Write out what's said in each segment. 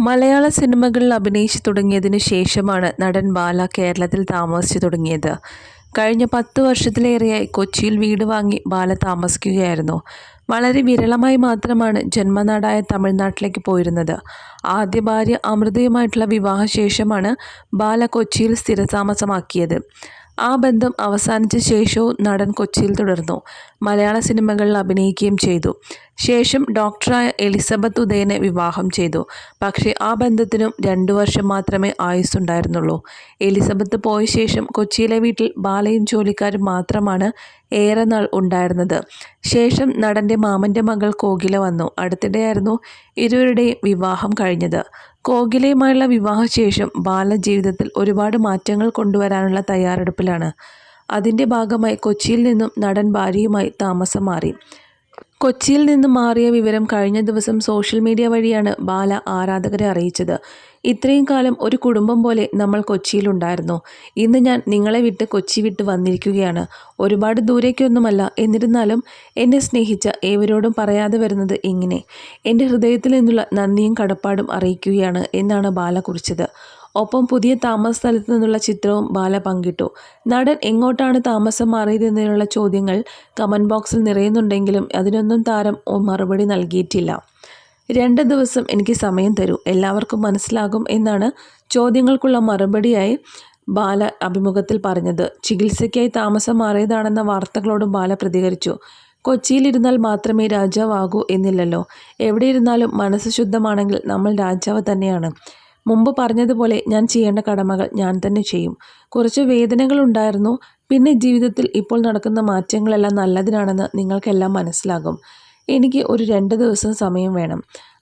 മലയാള സിനിമകളിൽ അഭിനയിച്ചു തുടങ്ങിയതിനു ശേഷമാണ് നടൻ ബാല കേരളത്തിൽ താമസിച്ചു തുടങ്ങിയത്. കഴിഞ്ഞ പത്ത് വർഷത്തിലേറെയായി കൊച്ചിയിൽ വീട് വാങ്ങി ബാല താമസിക്കുകയായിരുന്നു. വളരെ വിരളമായി മാത്രമാണ് ജന്മനാടായ തമിഴ്നാട്ടിലേക്ക് പോയിരുന്നത്. ആദ്യ ഭാര്യ അമൃതയുമായിട്ടുള്ള വിവാഹശേഷമാണ് ബാല കൊച്ചിയിൽ സ്ഥിരതാമസമാക്കിയത്. ആ ബന്ധം അവസാനിച്ച ശേഷവും നടൻ കൊച്ചിയിൽ തുടർന്നു. മലയാള സിനിമകളിൽ അഭിനയിക്കുകയും ചെയ്തു. ശേഷം ഡോക്ടറായ എലിസബത്ത് ഉദയനെ വിവാഹം ചെയ്തു. പക്ഷേ ആ ബന്ധത്തിനും രണ്ടു വർഷം മാത്രമേ ആയുസ്സുണ്ടായിരുന്നുള്ളൂ. എലിസബത്ത് പോയ ശേഷം കൊച്ചിയിലെ വീട്ടിൽ ബാലയും ജോലിക്കാരും മാത്രമാണ് ഏറെ നാൾ ഉണ്ടായിരുന്നത്. ശേഷം നടന്റെ മാമന്റെ മകൾ കോകില വന്നു. അടുത്തിടെയായിരുന്നു ഇരുവരുടെയും വിവാഹം കഴിഞ്ഞത്. കോകിലയുമായുള്ള വിവാഹശേഷം ബാലജീവിതത്തിൽ ഒരുപാട് മാറ്റങ്ങൾ കൊണ്ടുവരാനുള്ള തയ്യാറെടുപ്പിലാണ്. അതിന്റെ ഭാഗമായി കൊച്ചിയിൽ നിന്നും നടൻ ഭാര്യയുമായി താമസം മാറി. കൊച്ചിയിൽ നിന്ന് മാറിയ വിവരം കഴിഞ്ഞ ദിവസം സോഷ്യൽ മീഡിയ വഴിയാണ് ബാല ആരാധകരെ അറിയിച്ചത്. ഇത്രയും കാലം ഒരു കുടുംബം പോലെ നമ്മൾ കൊച്ചിയിലുണ്ടായിരുന്നു ഇന്ന് ഞാൻ നിങ്ങളെ വിട്ട് കൊച്ചി വിട്ട് വന്നിരിക്കുകയാണ്. ഒരുപാട് ദൂരേക്കൊന്നുമല്ല. എന്നിരുന്നാലും എന്നെ സ്നേഹിച്ച ഏവരോടും പറയാതെ വരുന്നത് ഇങ്ങനെ. എന്റെ ഹൃദയത്തിൽ നിന്നുള്ള നന്ദിയും കടപ്പാടും അറിയിക്കുകയാണ് എന്നാണ് ബാല കുറിച്ചത്. ഒപ്പം പുതിയ താമസ സ്ഥലത്ത് നിന്നുള്ള ചിത്രവും ബാല പങ്കിട്ടു. നടൻ എങ്ങോട്ടാണ് താമസം മാറിയതെന്നതിനുള്ള ചോദ്യങ്ങൾ കമന്റ് ബോക്സിൽ നിറയുന്നുണ്ടെങ്കിലും അതിനൊന്നും താരം മറുപടി നൽകിയിട്ടില്ല. രണ്ട് ദിവസം എനിക്ക് സമയം തരൂ എല്ലാവർക്കും മനസ്സിലാകും എന്നാണ് ചോദ്യങ്ങൾക്കുള്ള മറുപടിയായി ബാല അഭിമുഖത്തിൽ പറഞ്ഞത്. ചികിത്സയ്ക്കായി താമസം മാറിയതാണെന്ന വാർത്തകളോടും ബാല പ്രതികരിച്ചു. കൊച്ചിയിലിരുന്നാൽ മാത്രമേ രാജാവാകൂ എന്നില്ലല്ലോ. എവിടെ ഇരുന്നാലും മനസ്സ് ശുദ്ധമാണെങ്കിൽ നമ്മൾ രാജാവ് തന്നെയാണ്. മുമ്പ് പറഞ്ഞതുപോലെ ഞാൻ ചെയ്യേണ്ട കടമകൾ ഞാൻ തന്നെ ചെയ്യും. കുറച്ച് വേദനകളുണ്ടായിരുന്നു പിന്നെ ജീവിതത്തിൽ ഇപ്പോൾ നടക്കുന്ന മാറ്റങ്ങളെല്ലാം നല്ലതിനാണെന്ന് നിങ്ങൾക്കെല്ലാം മനസ്സിലാകും. എനിക്ക് ഒരു രണ്ട് ദിവസം സമയം വേണം.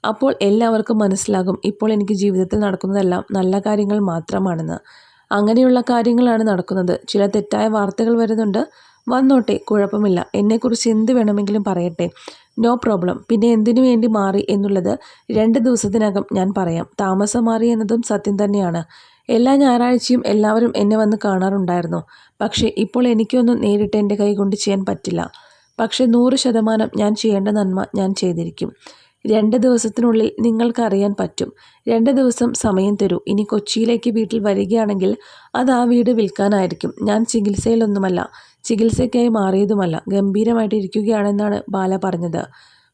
അപ്പോൾ എല്ലാവർക്കും മനസ്സിലാകും ഇപ്പോൾ എനിക്ക് ജീവിതത്തിൽ നടക്കുന്നതെല്ലാം നല്ല കാര്യങ്ങൾ മാത്രമാണെന്ന്. അങ്ങനെയുള്ള കാര്യങ്ങളാണ് നടക്കുന്നത്. ചില തെറ്റായ വാർത്തകൾ വരുന്നുണ്ട്. വന്നോട്ടെ കുഴപ്പമില്ല. എന്നെക്കുറിച്ച് എന്ത് വേണമെങ്കിലും പറയട്ടെ. No problem. പിന്നെ എന്തിനു വേണ്ടി മാറി എന്നുള്ളത് രണ്ട് ദിവസത്തിനകം ഞാൻ പറയാം. താമസം മാറി എന്നതും സത്യം തന്നെയാണ്. എല്ലാ ഞായറാഴ്ചയും എല്ലാവരും എന്നെ വന്ന് കാണാറുണ്ടായിരുന്നു. പക്ഷേ ഇപ്പോൾ എനിക്കൊന്നും നേരിട്ട് എന്റെ കൈ കൊണ്ട് ചെയ്യാൻ പറ്റില്ല. പക്ഷേ നൂറ് ശതമാനം ഞാൻ ചെയ്യേണ്ട നന്മ ഞാൻ ചെയ്തിരിക്കും. രണ്ട് ദിവസത്തിനുള്ളിൽ നിങ്ങൾക്ക് അറിയാൻ പറ്റും. രണ്ട് ദിവസം സമയം തരൂ. ഇനി കൊച്ചിയിലേക്ക് വീട്ടിൽ വരികയാണെങ്കിൽ അത് ആ വീട് വിൽക്കാനായിരിക്കും. ഞാൻ ചികിത്സയിലൊന്നുമല്ല. ചികിത്സയ്ക്കായി മാറിയതുമല്ല. ഗംഭീരമായിട്ട് ഇരിക്കുകയാണെന്നാണ് ബാല പറഞ്ഞത്.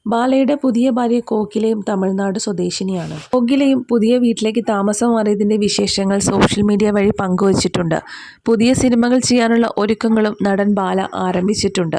ബാലയുടെ പുതിയ ഭാര്യ കോക്കിലയും തമിഴ്നാട് സ്വദേശിനിയാണ്. കോക്കിലയും പുതിയ വീട്ടിലേക്ക് താമസം മാറിയതിന്റെ വിശേഷങ്ങൾ സോഷ്യൽ മീഡിയ വഴി പങ്കുവച്ചിട്ടുണ്ട്. പുതിയ സിനിമകൾ ചെയ്യാനുള്ള ഒരുക്കങ്ങളും നടൻ ബാല ആരംഭിച്ചിട്ടുണ്ട്.